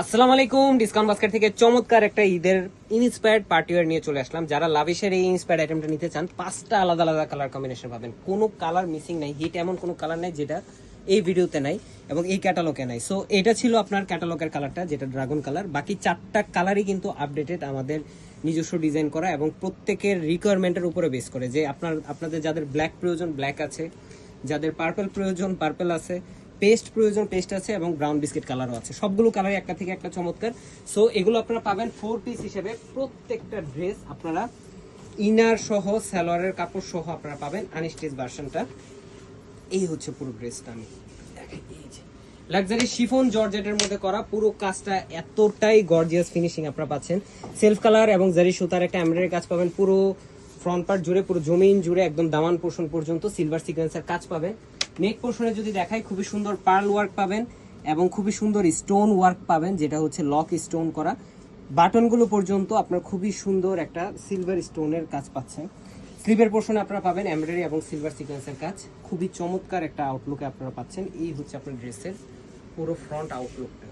আসসালামু আলাইকুম, discount basket থেকে চমৎকার একটা ঈদের ইনস্পায়ার্ড পার্টিওয়ার নিয়ে চলে আসলাম। যারা লাভিশের এই ইন্সপায়ার্ড আইটেমটা নিতে চান, পাঁচটা আলাদা আলাদা কালার কম্বিনেশন পাবেন। কোনো কালার মিসিং নাই হিট এমন কোনো কালার নাই যেটা এই ভিডিওতে নাই এবং এই ক্যাটালগে নাই। সো এটা ছিল আপনার ক্যাটালগের কালারটা যেটা ড্রাগন কালার বাকি চারটা কালারই কিন্তু আপডেটেড আমাদের নিজস্ব ডিজাইন করা এবং প্রত্যেকের রিকোয়ারমেন্টের উপরে বেস করে। যে আপনার, আপনাদের যাদের ব্ল্যাক প্রয়োজন ব্ল্যাক আছে, যাদের পার্পল প্রয়োজন পার্পল আছে পেস্ট প্রয়োজন, পেস্ট আছে এবং ব্রাউন বিস্কিট কালারও আছে। সবগুলো কালারই একটা থেকে একটা চমৎকার। সো এগুলো আপনারা পাবেন ফোর পিস হিসেবে। প্রত্যেকটা ড্রেস আপনারা ইনার সহ, সালোয়ারের কাপড় সহ আপনারা পাবেন আনস্টিচ ভার্সনটা এই হচ্ছে পুরো ড্রেসটা আমি। লাক্সারি শিফন জর্জেটের মধ্যে করা পুরো কাজটা এতটাই গর্জিয়াস ফিনিশিং আপনারা পাচ্ছেন। সেলফ কালার এবং জারি সুতার একটা এমব্রয়ডারি কাজ পাবেন পুরো ফ্রন্ট পার্ট জুড়ে, পুরো জমিন জুড়ে একদম দামান পোর্শন পর্যন্ত সিলভার সিকোয়েন্সের কাজ পাবেন নেক পোর্শনে যদি দেখাই, খুবই সুন্দর পার্ল ওয়ার্ক পাবেন এবং খুবই সুন্দর স্টোন ওয়ার্ক পাবেন, যেটা হচ্ছে লক স্টোন করা। বাটনগুলো পর্যন্ত আপনার খুবই সুন্দর একটা সিলভার স্টোনের কাজ পাচ্ছেন স্লিভের পোর্শনে আপনারা পাবেন এমব্রয়ডারি এবং সিলভার সিকোয়েন্সের কাজ। খুবই চমৎকার একটা আউটলুকে আপনারা পাচ্ছেন। এই হচ্ছে আপনার ড্রেসের পুরো ফ্রন্ট আউটলুকটা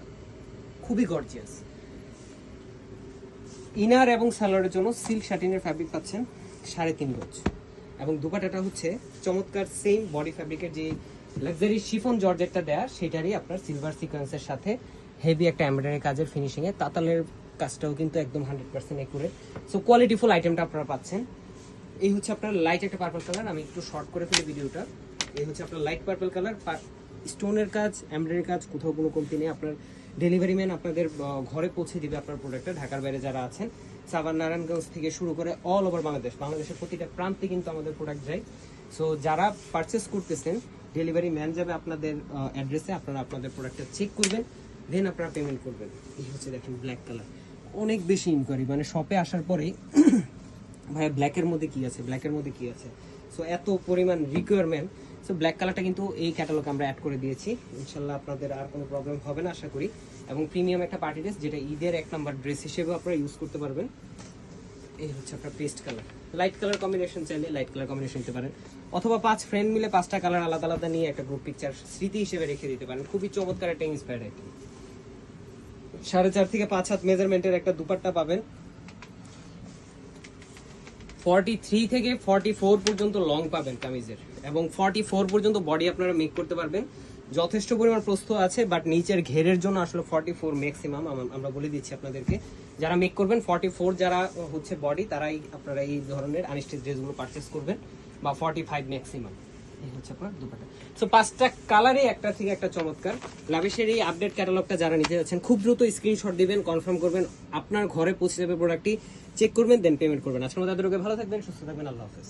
খুবই গর্জিয়াস ইনার এবং সালোয়ারের জন্য সিল্ক শাটিনের ফ্যাব্রিক পাচ্ছেন। সাড়ে তিন গজ। এবং দুপাটাটা হচ্ছে চমৎকার সেম বডি ফ্যাব্রিকের যে লাক্সারি শিফন জর্জেটটা দেয়া, সেটারই আপনার সিলভার সিকোয়েন্সের সাথে হেভি একটা এমব্রয়ডারি কাজের ফিনিশিং এ। তাতালের কাজটাও কিন্তু একদম hundred percent accurate so qualityful আইটেমটা আপনারা পাচ্ছেন। এই হচ্ছে আপনার লাইট একটা পার্পল কালার আমি একটু শর্ট করে ফেলি ভিডিওটা এই হচ্ছে আপনার লাইট পার্পল কালার স্টোনের কাজ এমব্রয়ডারি কাজ, কোথাও কোনো কমতি নেই। আপনার ডেলিভারি ম্যান আপনাদের ঘরে পৌঁছে দিবে আপনার প্রোডাক্টটা ঢাকার বাইরে যারা আছেন, সাভার নারায়ণগঞ্জ থেকে শুরু করে অল ওভার বাংলাদেশ, বাংলাদেশের প্রতিটা প্রান্তে কিন্তু আমাদের প্রোডাক্ট যায়। সো যারা পারচেস করতেছেন ডেলিভারি ম্যান যাবে আপনাদের অ্যাড্রেসে আপনারা আপনাদের প্রোডাক্টটা চেক করবেন দেন আপনারা পেমেন্ট করবেন। এই হচ্ছে দেখেন ব্ল্যাক কালার অনেক বেশি ইনকোয়ারি মানে শপে আসার পরেই ভাই ব্ল্যাকের মধ্যে কি আছে? ব্ল্যাকের মধ্যে কি আছে? সো এত পরিমাণ রিকোয়ারমেন্ট সো ব্ল্যাক কালারটা কিন্তু এই ক্যাটালগে আমরা অ্যাড করে দিয়েছি। ইনশাল্লাহ আপনাদের আর কোনো প্রবলেম হবে না, আশা করি। এবং প্রিমিয়াম একটা পার্টি ড্রেস যেটা ঈদের এক নাম্বার ড্রেস হিসেবেও আপনারা ইউজ করতে পারবেন। এই হচ্ছে আপনার paste colour light colour combination চাইলে লাইট কালার কম্বিনেশন নিতে পারেন। অথবা পাঁচ ফ্রেন্ড মিলে পাঁচটা কালার আলাদা আলাদা নিয়ে একটা গ্রুপ পিকচার স্মৃতি হিসেবে রেখে দিতে পারেন। খুবই চমৎকার একটা ইন্সপায়ার্ড আইটেম। সাড়ে চার থেকে পাঁচ হাত মেজারমেন্টের একটা দুপাট্টা পাবেন। ফর্টি থ্রি থেকে ফর্টি ফোর পর্যন্ত লং পাবেন কামিজের। এবং ফর্টি ফোর পর্যন্ত বডি আপনারা মেক করতে পারবেন। যথেষ্ট পরিমাণ প্রস্থ আছে বাট নিচের ঘেরের জন্য আসলে ফর্টি ফোর ম্যাক্সিমাম আমরা বলে দিচ্ছি আপনাদেরকে। যারা মেক করবেন ফর্টি ফোর যারা হচ্ছে বডি তারাই আপনারা এই ধরনের আনিস্টিচ ড্রেসগুলো পারচেস করবেন, বা ফর্টি ফাইভ ম্যাক্সিমাম আপনার পাঁচটা একটা থেকে একটা চমৎকার। এই আপডেট ক্যাটালগটা যারা খুব দ্রুত দিবেন কনফার্ম করবেন, আপনার ঘরে পৌঁছে যাবে প্রোডাক্টটি চেক করবেন দেন পেমেন্ট করবেন। আজকের মধ্যে আপনাদের ভালো থাকবেন, সুস্থ থাকবেন, আল্লাহ হাফেজ।